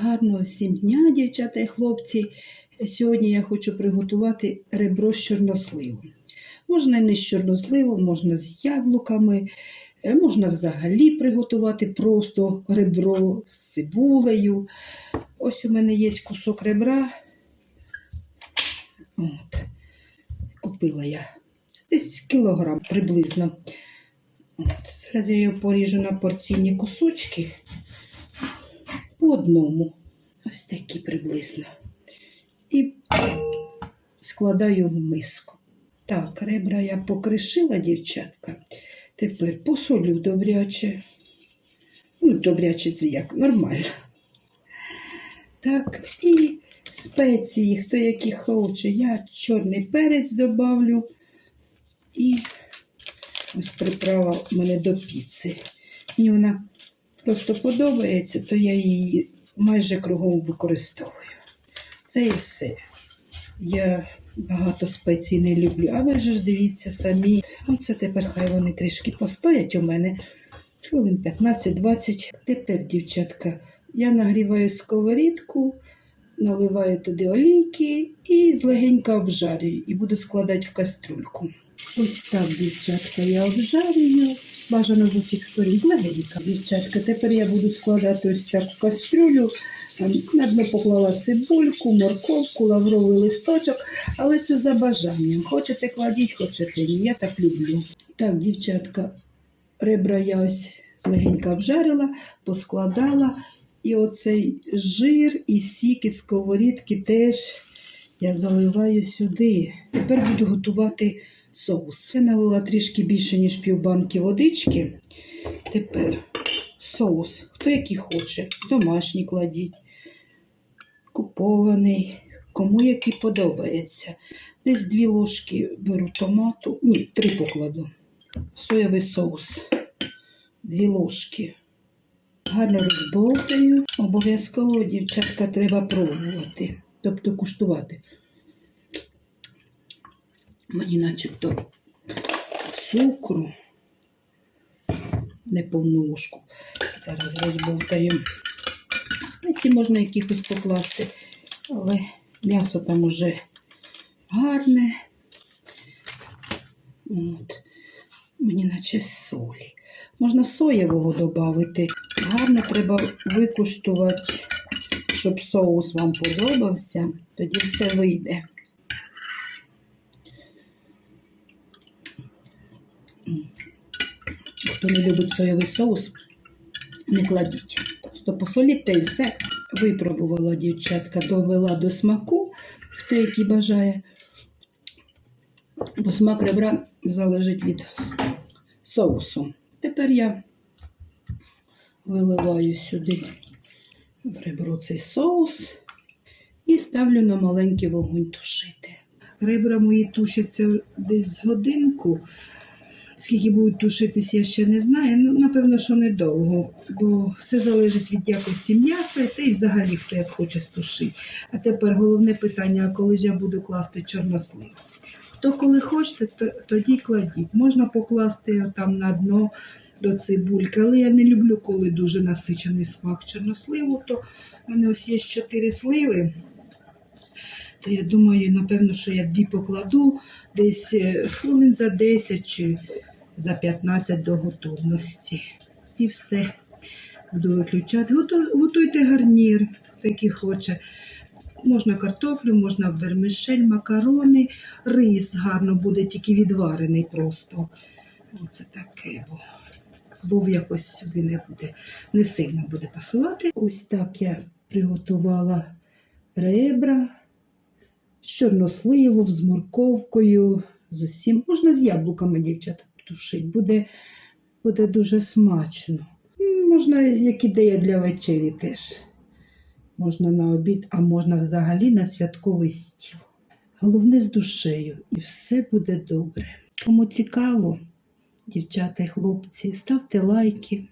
Гарного всім дня, дівчата і хлопці. Сьогодні я хочу приготувати ребро з чорносливом. Можна не з чорносливом, можна з яблуками, е, можна взагалі приготувати просто ребро з цибулею. Ось у мене є кусок ребра. От. Купила я десь кілограм приблизно. От. Зараз я його поріжу на порційні кусочки одному. Ось такі приблизно. І складаю в миску. Так, ребра я покришила, дівчатка. Тепер посолю добряче. Ну, добряче це як нормально. Так, і спеції, хто які хоче. Я чорний перець добавлю. І ось приправа в мене до піци. Мені вона просто подобається, то я її майже кругом використовую. Це і все. Я багато спецій не люблю, а ви ж дивіться самі. Оце тепер хай вони трішки постоять у мене. Хвилин 15-20. Тепер, дівчатка, я нагріваю сковорідку, наливаю туди олійки і злегенько обжарюю. І буду складати в каструльку. Ось так, дівчатка, я обжарюю. Бажано з усіх сторін злегенько. Дівчатка, тепер я буду складати ось так в кастрюлю. На дно поклала цибульку, морковку, лавровий листочок, але це за бажанням. Хочете кладіть, хочете ні. Я так люблю. Так, дівчатка, ребра я ось злегенько обжарила, поскладала. І оцей жир і сік із сковорідки теж я заливаю сюди. Тепер буду готувати соус. Я налила трішки більше, ніж півбанки водички. Тепер соус, хто який хоче, домашній кладіть, купований, кому який подобається. Десь дві ложки беру томату, ні, три покладу. Соєвий соус, дві ложки. Гарно розбовтаю. Обов'язково, дівчатка, треба пробувати, тобто куштувати. Мені начебто цукру, неповну ложку. Зараз розбовтаю. Спеції можна якихось покласти, але м'ясо там уже гарне. От. Мені наче солі. Можна соєвого додати. Гарно треба викуштувати, щоб соус вам подобався. Тоді все вийде. Хто не любить соєвий соус, не кладіть. Просто посоліть та і все. Випробувала дівчатка, довела до смаку, хто який бажає. Бо смак ребра залежить від соусу. Тепер я виливаю сюди в ребро цей соус і ставлю на маленький вогонь тушити. Ребра мої тушаться десь годинку. Скільки будуть тушитись, я ще не знаю. Ну, напевно, що недовго, бо все залежить від якості м'яса, та й взагалі хто як хоче стушити. А тепер головне питання: коли ж я буду класти чорнослив? Хто коли хочете, то, тоді кладіть. Можна покласти там на дно до цибульки, але я не люблю, коли дуже насичений смак чорносливу, то в мене ось є чотири сливи. То я думаю, напевно, що я дві покладу десь е, хвилин за 10 чи за 15 до готовності. І все. Буду виключати. Готуйте гарнір, хто який хоче. Можна картоплю, можна вермишель, макарони, рис гарно буде, тільки відварений просто. Оце таке, бо плов якось сюди не буде, не сильно буде пасувати. Ось так я приготувала ребра з чорносливом, з морковкою, з усім. Можна з яблуками, дівчата, тушити. Буде, буде дуже смачно. Можна, як ідея для вечері теж. Можна на обід, а можна взагалі на святковий стіл. Головне з душею, і все буде добре. Кому цікаво, дівчата і хлопці, ставте лайки,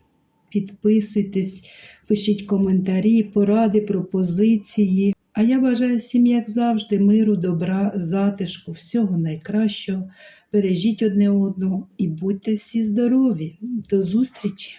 підписуйтесь, пишіть коментарі, поради, пропозиції. А я бажаю всім, як завжди, миру, добра, затишку, всього найкращого. Бережіть одне одного і будьте всі здорові. До зустрічі!